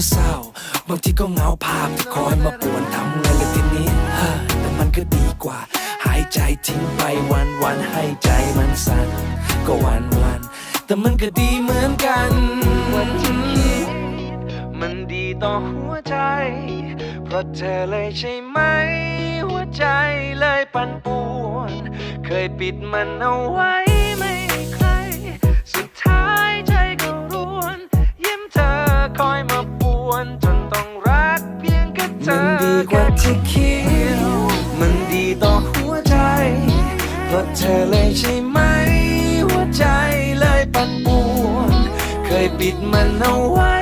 ก็เศร้า บางทีก็เหงาภาพที่คอยมาป่วนทำไงล่ะทีนี้ฮะแต่มันก็ดีกว่า หายใจทิ้งไปวันวันให้ใจมันสั่นก็วันวันแต่มันก็ดีเหมือนกันมันดีต่อหัวใจ เพราะเธอเลยใช่ไหม หัวใจเลยปั่นป่วน เคยปิดมันเอาไว้ไม่ เพราะเธอเลยใช่ไหม หัวใจเลยปั่นป่วน เคยปิดมันเอาไว้